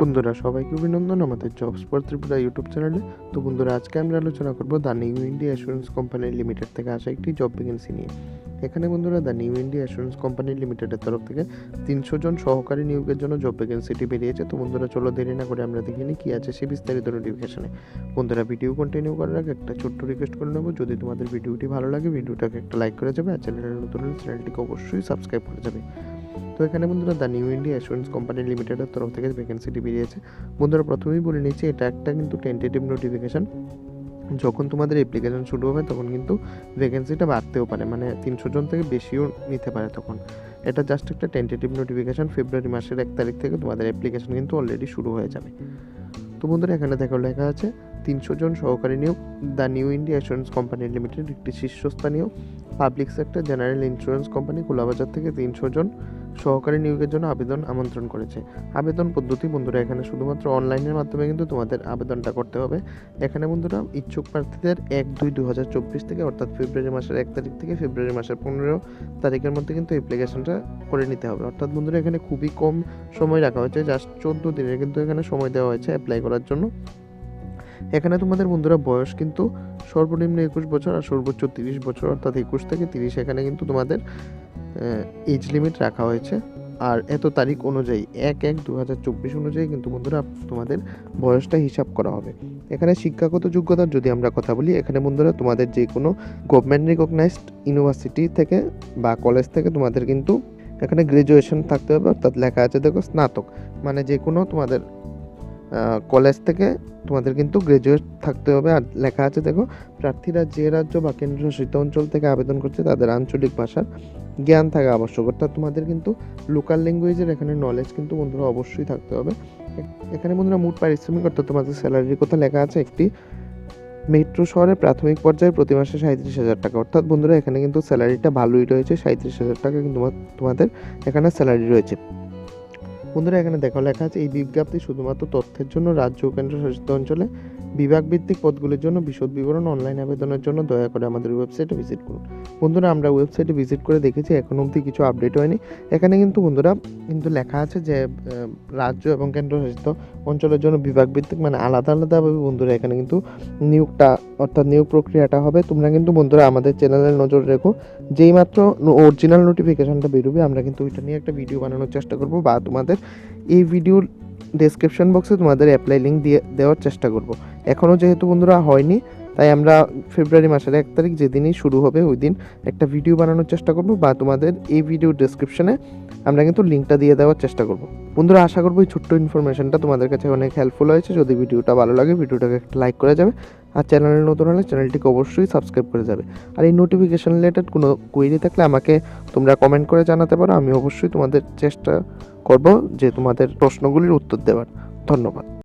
বন্ধুরা, সবাইকে অভিনন্দন আমাদের জবস ফর ত্রিপুরা ইউটিউব চ্যানেলে। তো বন্ধুরা, আজকে আমরা আলোচনা করব the New India Assurance company limited থেকে আসা একটি জব ভ্যাকেন্সি নিয়ে। এখানে বন্ধুরা, the New India Assurance company লিমিটেডের তরফ থেকে তিনশো জন সহকারী নিয়োগের জন্য জব ভ্যাকেন্সিটি বেরিয়েছে। তো বন্ধুরা, চলো দেরি না করে আমরা দেখে নিই কী আছে সে বিস্তারিত নোটিফিকেশনে বন্ধুরা ভিডিও কন্টিনিউ করার আগে একটা ছোট্ট রিকোয়েস্ট করে নেব। যদি তোমাদের ভিডিওটি ভালো লাগে ভিডিওটাকে একটা লাইক করে যাবে আর চ্যানেলের নতুন চ্যানেলটিকে অবশ্যই সাবস্ক্রাইব করে যাবে। তো এখানে বন্ধুরা the New India Assurance company লিমিটেডের তরফ থেকে ভ্যাকেন্সিটি বেরিয়েছে বন্ধুরা প্রথমেই বলে নিচ্ছি, এটা একটা কিন্তু টেন্টেটিভ নোটিফিকেশান যখন তোমাদের অ্যাপ্লিকেশন শুরু হবে, তখন কিন্তু ভ্যাকেন্সিটা বাড়তেও পারে মানে তিনশো জন থেকে বেশিও নিতে পারে তখন। এটা জাস্ট একটা টেন্টেটিভ নোটিফিকেশান ফেব্রুয়ারি মাসের এক তারিখ থেকে তোমাদের অ্যাপ্লিকেশন কিন্তু অলরেডি শুরু হয়ে যাবে। তো বন্ধুরা, এখানে দেখো লেখা আছে, তিনশো জন সহকারী নিয়োগ, the New India Assurance company limited, একটি শীর্ষস্থানীয়। Public sector general insurance company খোলাবাজার থেকে তিনশো জন সহকারী নিয়োগের জন্য আবেদন আমন্ত্রণ করেছে। আবেদন পদ্ধতি বন্ধুরা, এখানে শুধুমাত্র অনলাইনের মাধ্যমে কিন্তু তোমাদের আবেদনটা করতে হবে। এখানে বন্ধুরা, ইচ্ছুক প্রার্থীদের এক দুই দু হাজার চব্বিশ থেকে অর্থাৎ ফেব্রুয়ারি মাসের এক তারিখ থেকে ফেব্রুয়ারি মাসের পনেরো তারিখের মধ্যে কিন্তু অ্যাপ্লিকেশনটা করে নিতে হবে। অর্থাৎ বন্ধুরা, এখানে খুবই কম সময় রাখা হয়েছে। জাস্ট চোদ্দ দিনের কিন্তু এখানে সময় দেওয়া হয়েছে অ্যাপ্লাই করার জন্য। এখানে তোমাদের বন্ধুরা বয়স কিন্তু সর্বনিম্ন একুশ বছর আর সর্বোচ্চ তিরিশ বছর, অর্থাৎ একুশ থেকে তিরিশ এখানে কিন্তু তোমাদের এজ লিমিট রাখা হয়েছে। আর এত তারিখ অনুযায়ী, এক এক দু হাজার চব্বিশ অনুযায়ী কিন্তু বন্ধুরা তোমাদের বয়সটা হিসাব করা হবে। এখানে শিক্ষাগত যোগ্যতার যদি আমরা কথা বলি, এখানে বন্ধুরা তোমাদের যে কোনো গভর্নমেন্ট রিকগনাইজড ইউনিভার্সিটি থেকে বা কলেজ থেকে তোমাদের কিন্তু এখানে গ্রাজুয়েশন থাকতে হবে, অর্থাৎ লেখা আছে দেখো স্নাতক। মানে যে কোনো তোমাদের কলেজ থেকে তোমাদের কিন্তু গ্রাজুয়েট থাকতে হবে। আর লেখা আছে, দেখো, প্রার্থীরা যে রাজ্য বা কেন্দ্রশাসিত অঞ্চল থেকে আবেদন করছে তাদের আঞ্চলিক ভাষার জ্ঞান থাকা আবশ্যক। অর্থাৎ তোমাদের কিন্তু লোকাল ল্যাঙ্গুয়েজের এখানে নলেজ কিন্তু বন্ধুরা অবশ্যই থাকতে হবে। এখানে বন্ধুরা মোট পারিশ্রমিক, অর্থাৎ তোমাদের স্যালারির কথা লেখা আছে, একটি মেট্রো শহরে প্রাথমিক পর্যায়ে প্রতি মাসে সাঁত্রিশ হাজার টাকা। অর্থাৎ বন্ধুরা, এখানে কিন্তু স্যালারিটা ভালোই রয়েছে সাঁত্রিশ হাজার টাকা কিন্তু তোমাদের এখানে স্যালারি রয়েছে। বন্ধুরা, এখানে দেখো লেখা আছে, এই বিজ্ঞপ্তি শুধুমাত্র তথ্যের জন্য, রাজ্য ও কেন্দ্রশাসিত অঞ্চলে বিভাগভিত্তিক পদগুলির জন্য বিশদ বিবরণ অনলাইন আবেদনের জন্য দয়া করে আমাদের ওয়েবসাইটে ভিজিট করুন। বন্ধুরা, আমরা ওয়েবসাইটে ভিজিট করে দেখেছি, এখন অবধি কিছু আপডেট হয়নি। এখানে কিন্তু বন্ধুরা, কিন্তু লেখা আছে যে রাজ্য এবং কেন্দ্রশাসিত অঞ্চলের জন্য বিভাগ ভিত্তিক মানে আলাদা আলাদাভাবে বন্ধুরা, এখানে কিন্তু নিয়োগটা অর্থাৎ নিয়োগ প্রক্রিয়াটা হবে। তোমরা কিন্তু বন্ধুরা আমাদের চ্যানেলে নজর রেখো। যেই মাত্র অরিজিনাল নোটিফিকেশনটা বেরোবে, আমরা কিন্তু ওইটা নিয়ে একটা ভিডিও বানানোর চেষ্টা করব বা তোমাদের এই ভিডিওর ডেসক্রিপশন বক্সে তোমাদের অ্যাপ্লাই লিঙ্ক দিয়ে দেওয়ার চেষ্টা করব। এখনও যেহেতু বন্ধুরা হয়নি, তাই আমরা ফেব্রুয়ারি মাসের এক তারিখ যেদিনই শুরু হবে ওই দিন একটা ভিডিও বানানোর চেষ্টা করব বা তোমাদের এই ভিডিও ডেসক্রিপশনে আমরা কিন্তু লিঙ্কটা দিয়ে দেওয়ার চেষ্টা করব। বন্ধুরা, আশা করব এই ছোট্ট ইনফরমেশনটা তোমাদের কাছে অনেক হেল্পফুল হয়েছে। যদি ভিডিওটা ভালো লাগে, ভিডিওটাকে একটা লাইক করে যাবে। আর চ্যানেলে নতুন হলে চ্যানেলটিকে অবশ্যই সাবস্ক্রাইব করে যাবে। আর এই নোটিফিকেশান রিলেটেড কোনো কোয়েরি থাকলে আমাকে তোমরা কমেন্ট করে জানাতে পারো। আমি অবশ্যই তোমাদের চেষ্টা করব যে তোমাদের প্রশ্নগুলির উত্তর দেওয়ার। ধন্যবাদ।